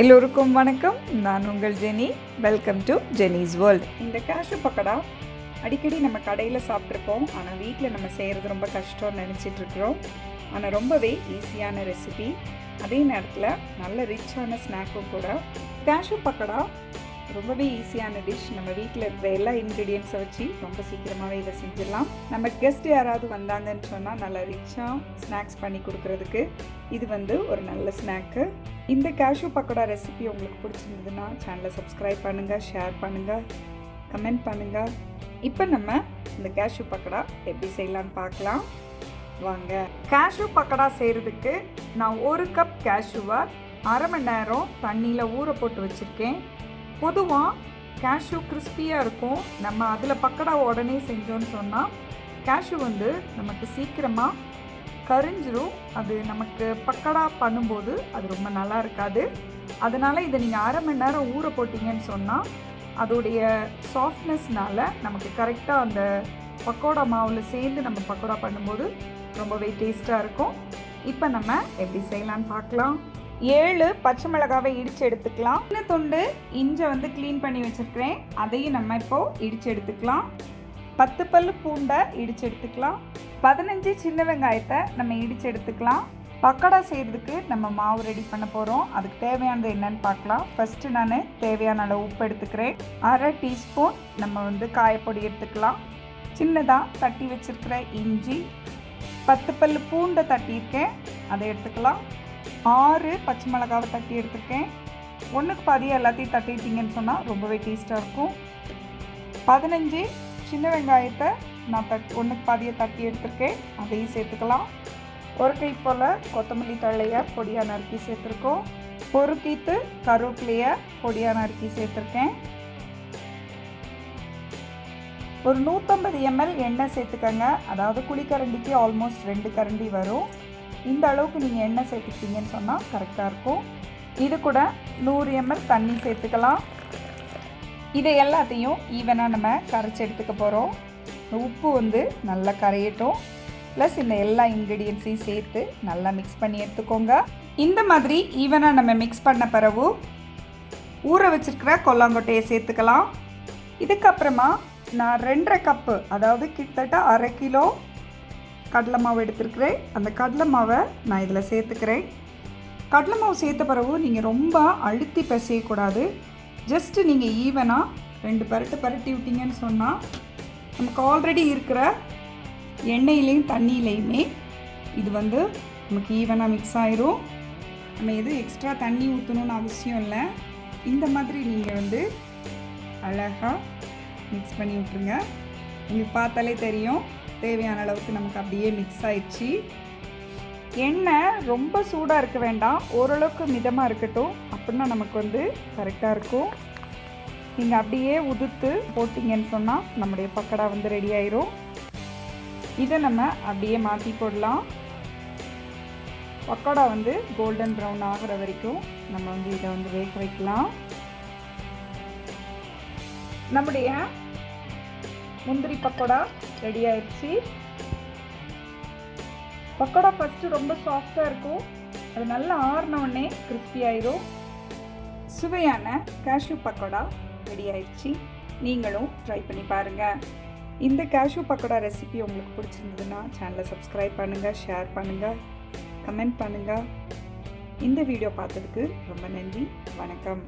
எல்லோருக்கும் வணக்கம். நான் உங்கள் Jeni. Welcome to Jeni's world இந்த கேஷ்யூ பக்கோடா அடிக்கடி நம்ம கடையில் சாப்பிட்ருக்கோம் ஆனால் வீட்டில் நம்ம செய்கிறது ரொம்ப கஷ்டம்னு நினச்சிட்டு இருக்கிறோம் ஆனால் ரொம்பவே ஈஸியான ரெசிபி அதே நேரத்தில் நல்ல ரிச்சான ஸ்நாக்கும் கூட. கேஷ்யூ பக்கோடா ரொம்பவே ஈஸியான டிஷ் நம்ம வீட்டில் இருக்கிற எல்லா இன்க்ரீடியன்ஸை வச்சு ரொம்ப சீக்கிரமாகவே இதை செஞ்சிடலாம். நம்ம கெஸ்ட் யாராவது வந்தாங்கன்னு சொன்னால் நல்லா ரிச்சாக ஸ்நாக்ஸ் பண்ணி கொடுக்கறதுக்கு இது வந்து ஒரு நல்ல ஸ்நாக்கு இந்த கேஷ்யூ பக்கோடா ரெசிபி உங்களுக்கு பிடிச்சிருந்ததுன்னா சேனலை சப்ஸ்கிரைப் பண்ணுங்கள் ஷேர் பண்ணுங்கள் கமெண்ட் பண்ணுங்கள் இப்போ நம்ம இந்த கேஷ்யூ பக்கோடா எப்படி செய்யலான்னு பார்க்கலாம். வாங்க. கேஷ்யூ பக்கோடா செய்கிறதுக்கு நான் ஒரு கப் கேஷ்யூவை அரை மணி நேரம் தண்ணியில் ஊற போட்டு வச்சுருக்கேன். பொதுவாக கேஷ்யூ கிறிஸ்பியாக இருக்கும். நம்ம அதில் பக்கோடா உடனே செஞ்சோன்னு சொன்னால் கேஷ்யூ வந்து நமக்கு சீக்கிரமாக கரிஞ்சிரும். அது நமக்கு பக்கடா பண்ணும்போது அது ரொம்ப நல்லா இருக்காது. அதனால் இதை நீங்கள் அரை மணி நேரம் ஊற போட்டிங்கன்னு சொன்னால் அதோடைய சாஃப்ட்னஸ்னால் நமக்கு கரெக்டாக அந்த பக்கோடா மாவில் சேர்ந்து நம்ம பக்கோடா பண்ணும்போது ரொம்பவே டேஸ்ட்டாக இருக்கும். இப்போ நம்ம எப்படி செய்யலான்னு பார்க்கலாம். ஏழு பச்சை மிளகாவை இடித்து எடுத்துக்கலாம். சின்ன துண்டு இஞ்சை வந்து க்ளீன் பண்ணி வச்சுருக்கிறேன். அதையும் நம்ம இப்போது இடித்து எடுத்துக்கலாம். பத்து பல்லு பூண்டை இடித்து எடுத்துக்கலாம். பதினஞ்சு சின்ன வெங்காயத்தை நம்ம இடித்து எடுத்துக்கலாம். பக்கோடா செய்கிறதுக்கு நம்ம மாவு ரெடி பண்ண போகிறோம் அதுக்கு தேவையானது என்னன்னு பார்க்கலாம். ஃபஸ்ட்டு நான் தேவையான அளவு உப்பு எடுத்துக்கிறேன். அரை டீஸ்பூன் நம்ம வந்து காயப்பொடி எடுத்துக்கலாம். சின்னதாக தட்டி வச்சுருக்கிற இஞ்சி. பத்து பல் பூண்டை தட்டியிருக்கேன். அதை எடுத்துக்கலாம். ஆறு பச்சை மிளகாவை தட்டி எடுத்துருக்கேன். ஒன்றுக்கு பாதி எல்லாத்தையும் தட்டிட்டீங்கன்னு சொன்னால் ரொம்பவே டேஸ்ட்டாக இருக்கும். பதினஞ்சு சின்ன வெங்காயத்தை நான் தட் ஒன்றுக்கு பாதியை தட்டி எடுத்திருக்கேன். அதையும் சேர்த்துக்கலாம். ஒரு கை போல் கொத்தமல்லி தழையை பொடியாக நறுக்கி சேர்த்துருக்கோம். ஒரு கீத்து கருவேப்பிலையை பொடியாக நறுக்கி சேர்த்துருக்கேன். ஒரு நூற்றம்பது எம்எல் எண்ணெய் சேர்த்துக்கங்க. அதாவது குழிக்கரண்டிக்கு ஆல்மோஸ்ட் ரெண்டு கரண்டி வரும். இந்த அளவுக்கு நீங்கள் எண்ணெய் சேர்த்துக்கிட்டீங்கன்னு சொன்னால் கரெக்டாக இருக்கும். இது கூட நூறு எம்எல் தண்ணி சேர்த்துக்கலாம். இதை எல்லாத்தையும் ஈவனாக நம்ம கரைச்சி எடுத்துக்க போகிறோம் உப்பு வந்து நல்லா கரையட்டும். ப்ளஸ் இந்த எல்லா இன்க்ரீடியன்ஸையும் சேர்த்து நல்லா மிக்ஸ் பண்ணி எடுத்துக்கோங்க. இந்த மாதிரி ஈவனாக நம்ம மிக்ஸ் பண்ண பிறகு ஊற வச்சிருக்கிற கொல்லாங்கொட்டையை சேர்த்துக்கலாம். இதுக்கப்புறமா நான் ரெண்டரை கப்பு அதாவது கிட்டத்தட்ட அரை கிலோ கடலை மாவு எடுத்துருக்கிறேன். அந்த கடலை மாவை நான் இதில் சேர்த்துக்கிறேன். கடலை மாவு சேர்த்த பிறகு நீங்கள் ரொம்ப அழுத்தி பிசையக்கூடாது. ஜஸ்ட்டு நீங்கள் ஈவனாக ரெண்டு பரட்டு பரட்டி விட்டீங்கன்னு சொன்னால் நமக்கு ஆல்ரெடி இருக்கிற எண்ணெயிலையும் தண்ணியிலையுமே இது வந்து நமக்கு ஈவனாக மிக்ஸ் ஆயிரும். நம்ம எதுவும் எக்ஸ்ட்ரா தண்ணி ஊற்றணும்னு அவசியம் இல்லை. இந்த மாதிரி நீங்கள் வந்து அழகாக மிக்ஸ் பண்ணி விட்ருங்க உங்களுக்கு பார்த்தாலே தெரியும். தேவையான அளவுக்கு நமக்கு அப்படியே மிக்ஸ் ஆயிடுச்சு. எண்ணெய் ரொம்ப சூடாக இருக்க வேண்டாம். ஓரளவுக்கு மிதமாக இருக்கட்டும். அப்படின்னா நமக்கு வந்து கரெக்டாக இருக்கும். நீங்கள் அப்படியே உதுத்து போட்டிங்கன்னு சொன்னால் நம்முடைய பக்கடா வந்து ரெடி ஆயிரும். இதை நம்ம அப்படியே மாற்றி போடலாம். பக்கோடா வந்து கோல்டன் ப்ரௌன் ஆகிற வரைக்கும் நம்ம வந்து இதை வந்து வேக வைக்கலாம். நம்முடைய முந்திரி பக்கோடா ரெடி ஆயிடுச்சு. பக்கோடா ஃபஸ்ட்டு ரொம்ப சாஃப்டாக இருக்கும். அது நல்லா ஆறினவுடனே கிறிஸ்பி ஆயிரும். சுவையான கேஷ்யூ பக்கோடா ரெடி ஆயிடுச்சு. நீங்களும் ட்ரை பண்ணி பாருங்கள் இந்த கேஷ்யூ பக்கோடா ரெசிபி உங்களுக்கு பிடிச்சிருந்ததுன்னா சேனலை சப்ஸ்கிரைப் பண்ணுங்கள் ஷேர் பண்ணுங்கள் கமெண்ட் பண்ணுங்கள் இந்த வீடியோ பார்த்ததுக்கு ரொம்ப நன்றி வணக்கம்.